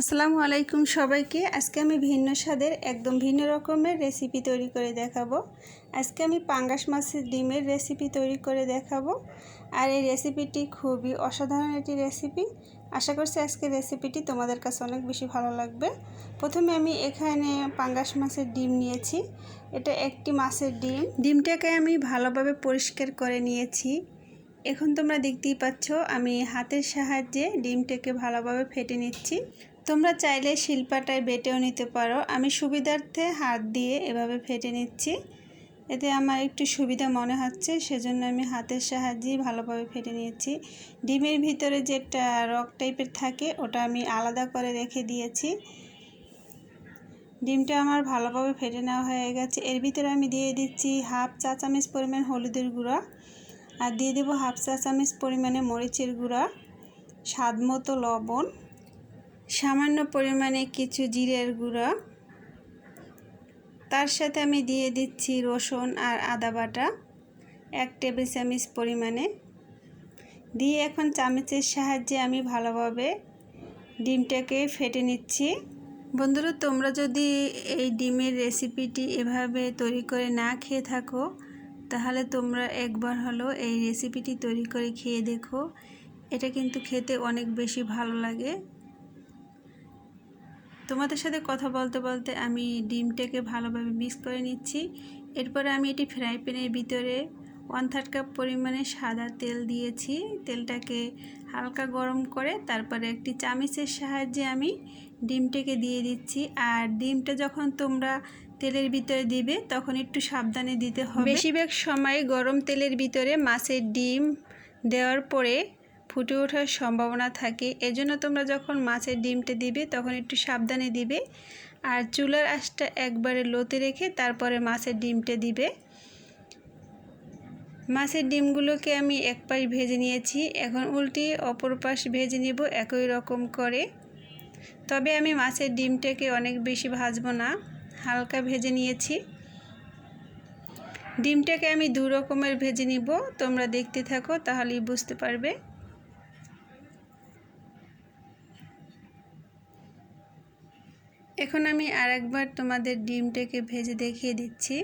আসসালামু আলাইকুম সবাইকে। আজকে আমি ভিন্ন স্বাদের একদম ভিন্ন রকমের রেসিপি তৈরি করে দেখাবো। আজকে আমি পাঙ্গাস মাছের ডিমের রেসিপি তৈরি করে দেখাবো। আর এই রেসিপিটি খুবই অসাধারণ একটি রেসিপি আশা করছি আজকের রেসিপিটি তোমাদের কাছে অনেক বেশি ভালো লাগবে। প্রথমে আমি এখানে পাঙ্গাস মাছের ডিম নিয়েছি। এটা একটি মাছের ডিম। ডিমটাকে আমি ভালোভাবে পরিষ্কার করে নিয়েছি। এখন তোমরা দেখতেই পাচ্ছ, আমি হাতের সাহায্যে ডিমটাকে ভালোভাবে ফেটে নিচ্ছি। তোমরা চাইলে শিল্পাটায় বেটেও নিতে পারো। আমি সুবিধার্থে হাত দিয়ে এভাবে ফেটে নিচ্ছি। এতে আমার একটু সুবিধা মনে হচ্ছে, সেজন্য আমি হাতের সাহায্যেই ভালোভাবে ফেটে নিয়েছি। ডিমের ভিতরে যেটা রক টাইপের থাকে, ওটা আমি আলাদা করে রেখে দিয়েছি। ডিমটা আমার ভালোভাবে ফেটে নেওয়া হয়ে গেছে। এর ভিতরে আমি দিয়ে দিচ্ছি হাফ চা চামচ পরিমাণ হলুদের গুঁড়া। আর দিয়ে দেবো হাফ চা চামচ পরিমাণে মরিচের গুঁড়া, স্বাদ মতো লবণ, সামান্য পরিমাণে কিছু জিরের গুঁড়া। তার সাথে আমি দিয়ে দিচ্ছি রসুন আর আদা বাটা, এক টেবিল চামচ পরিমাণে। দিয়ে এখন চামচের সাহায্যে আমি ভালোভাবে ডিমটাকে ফেটে নিচ্ছি। বন্ধুরা, তোমরা যদি এই ডিমের রেসিপিটি এভাবে তৈরি করে না খেয়ে থাকো তাহলে তোমরা একবার হলো এই রেসিপিটি তৈরি করে খেয়ে দেখো। এটা কিন্তু খেতে অনেক বেশি ভালো লাগে। তোমাদের সাথে কথা বলতে বলতে আমি ডিমটাকে ভালোভাবে মিক্স করে নিচ্ছি। এরপরে আমি এটি ফ্রাই প্যানের ভিতরে ওয়ান থার্ড কাপ পরিমাণে সাদা তেল দিয়েছি। তেলটাকে হালকা গরম করে তারপরে একটি চামিচের সাহায্যে আমি ডিমটাকে দিয়ে দিচ্ছি। আর ডিমটা যখন তোমরা তেলের ভিতরে দিবে, তখন একটু সাবধানে দিতে হবে। বেশিরভাগ সময় গরম তেলের ভিতরে মাছের ডিম দেওয়ার পরে ফুটে ওঠার সম্ভাবনা থাকে। এজন্য তোমরা যখন মাছের ডিমটা দিবে, তখন একটু সাবধানে দিবে। আর চুলার আঁচটা একবারে লোতে রেখে তারপরে মাছের ডিমটা দিবে। মাছের ডিমগুলোকে আমি এক পাশ ভেজে নিয়েছি। এখন উল্টি অপর পাশ ভেজে নিব একই রকম করে। তবে আমি মাছের ডিমটাকে অনেক বেশি ভাজবো না। হালকা ভেজে নিয়েছি। ডিমটাকে আমি দু রকমের ভেজে নিব। তোমরা দেখতে থাকো, তাহলেই বুঝতে পারবে। এখন আমি আরেকবার তোমাদের ডিমটাকে ভেজে দেখিয়ে দিচ্ছি।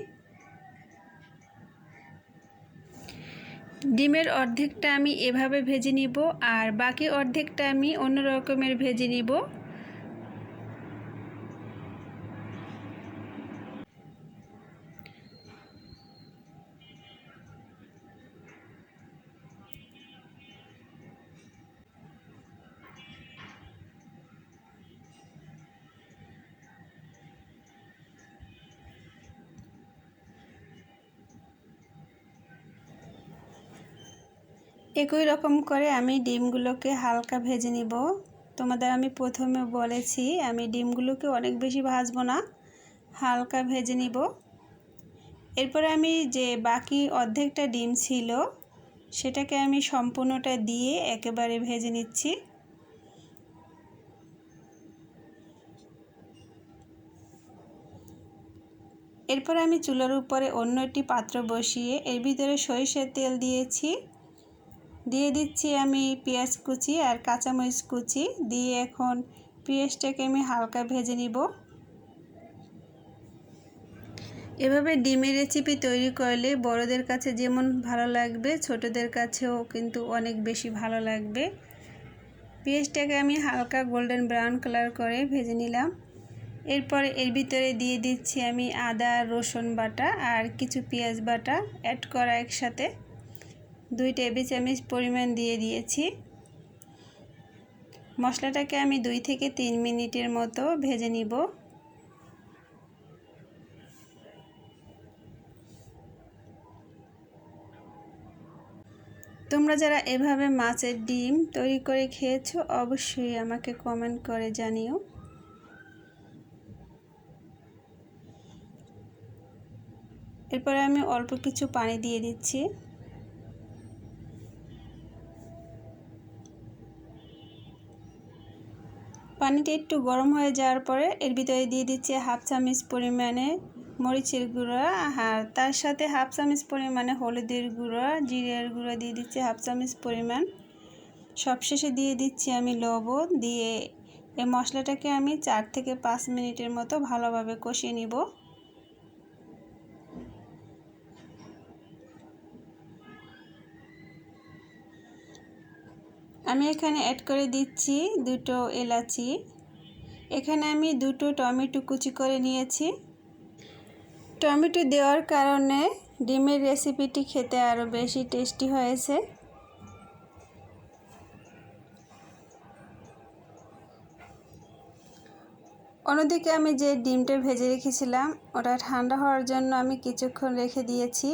ডিমের অর্ধেকটা আমি এভাবে ভেজে নিব, আর বাকি অর্ধেকটা আমি অন্য রকমের ভেজে নিব। একই রকম করে আমি ডিমগুলোকে হালকা ভেজে নিব। তোমাদের আমি প্রথমে বলেছি আমি ডিমগুলোকে অনেক বেশি ভাজবো না, হালকা ভেজে নিব। এরপরে আমি যে বাকি অর্ধেকটা ডিম ছিল, সেটাকে আমি সম্পূর্ণটা দিয়ে একেবারে ভেজে নিচ্ছি। এরপর আমি চুলার উপরে অন্য একটি পাত্র বসিয়ে এর ভিতরে সরিষার তেল দিয়েছি। দিয়ে দিচ্ছি আমি পেঁয়াজ কুচি আর কাঁচামরিচ কুচি। দিয়ে এখন পেঁয়াজটাকে আমি হালকা ভেজে নিব। এভাবে ডিমের রেসিপি তৈরি করলে বড়দের কাছে যেমন ভালো লাগবে, ছোটদের কাছেও কিন্তু অনেক বেশি ভালো লাগবে। পেঁয়াজটাকে আমি হালকা গোল্ডেন ব্রাউন কালার করে ভেজে নিলাম। এরপর এর ভিতরে দিয়ে দিচ্ছি আমি আদা রসুন বাটা আর কিছু পেঁয়াজ বাটা অ্যাড করা একসাথে। দুই টেবিল চামচ পরিমাণ দিয়ে দিয়েছি। মশলাটাকে আমি দুই থেকে তিন মিনিটের মতো ভেজে নিব। তোমরা যারা এভাবে মাছের ডিম তৈরি করে খেয়েছো, অবশ্যই আমাকে কমেন্ট করে জানিও। এরপরে আমি অল্প কিছু পানি দিয়ে দিচ্ছি। পানিটা একটু গরম হয়ে যাওয়ার পরে এর ভিতরে দিয়ে দিচ্ছি হাফ চামচ পরিমাণে মরিচের গুঁড়া, আর তার সাথে হাফ চামচ পরিমাণে হলুদের গুঁড়া, জিরের গুঁড়া দিয়ে দিচ্ছি হাফ চামচ পরিমাণ। সবশেষে দিয়ে দিচ্ছি আমি লবণ, দিয়ে এই মশলাটাকে আমি চার থেকে পাঁচ মিনিটের মতো ভালোভাবে কষিয়ে নিব। আমি এখানে অ্যাড করে দিচ্ছি দুটো এলাচি। এখানে আমি দুটো টমেটো কুচি করে নিয়েছি। টমেটো দেওয়ার কারণে ডিমের রেসিপিটি খেতে আরও বেশি টেস্টি হয়েছে। অন্যদিকে আমি যে ডিমটা ভেজে রেখেছিলাম, ওটা ঠান্ডা হওয়ার জন্য আমি কিছুক্ষণ রেখে দিয়েছি।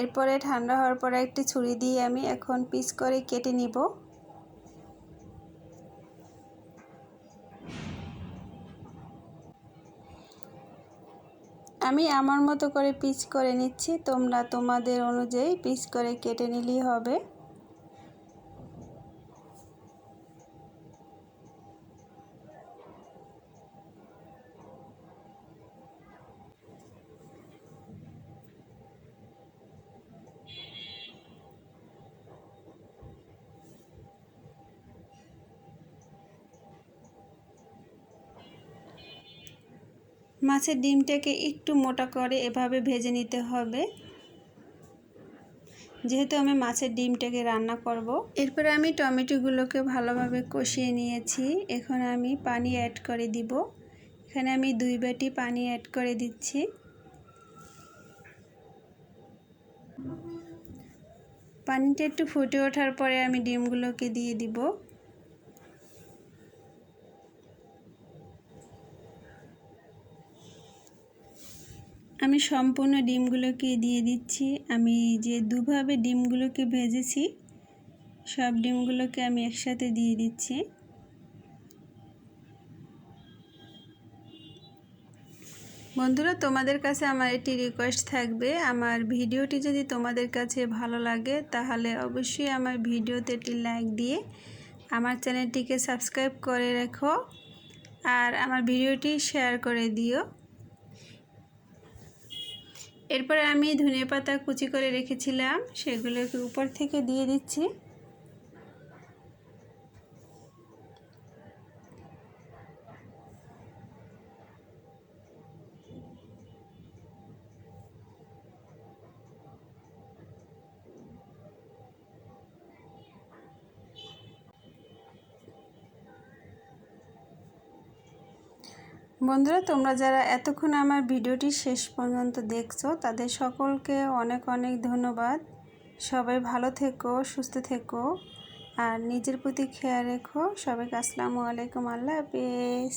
এরপরে ঠান্ডা হওয়ার পরে একটি ছুরি দিয়ে আমি এখন পিস করে কেটে নিব। আমি আমার মতো করে পিস করে নিচ্ছি। তোমরা তোমাদের অনুযায়ী পিস করে কেটে নিলেই হবে। মাছের ডিমটাকে একটু মোটা করে এভাবে ভেজে নিতে হবে। যেহেতু আমি মাছের ডিমটাকে রান্না করব। এরপরে আমি টমেটোগুলোকে ভালোভাবে কষিয়ে নিয়েছি। এখন আমি পানি অ্যাড করে দিব। এখানে আমি দুই বাটি পানি অ্যাড করে দিচ্ছি। পানিটা একটু ফুটে ওঠার পরে আমি ডিমগুলোকে দিয়ে দিব। আমি সম্পূর্ণ ডিমগুলোকে দিয়ে দিচ্ছি। আমি যে দুভাবে ডিমগুলোকে ভেজেছি, সব ডিমগুলোকে আমি একসাথে দিয়ে দিচ্ছি। বন্ধুরা, তোমাদের কাছে আমার একটি রিকোয়েস্ট থাকবে। আমার ভিডিওটি যদি তোমাদের কাছে ভালো লাগে, তাহলে অবশ্যই আমার ভিডিওতে একটি লাইক দিয়ে আমার চ্যানেলটিকে সাবস্ক্রাইব করে রেখো আর আমার ভিডিওটি শেয়ার করে দিও। এরপরে আমি ধনে পাতা কুচি করে রেখেছিলাম সেগুলোকে উপর থেকে দিয়ে দিচ্ছি। বন্ধুরা, তোমরা যারা এতক্ষণ আমার ভিডিওটি শেষ পর্যন্ত দেখছ, তাদের সকলকে অনেক অনেক ধন্যবাদ। সবাই ভালো থেকো, সুস্থ থেকো, আর নিজের প্রতি খেয়াল রেখো। সবাইকে আসসালামু আলাইকুম, আল্লাহ হাফিজ।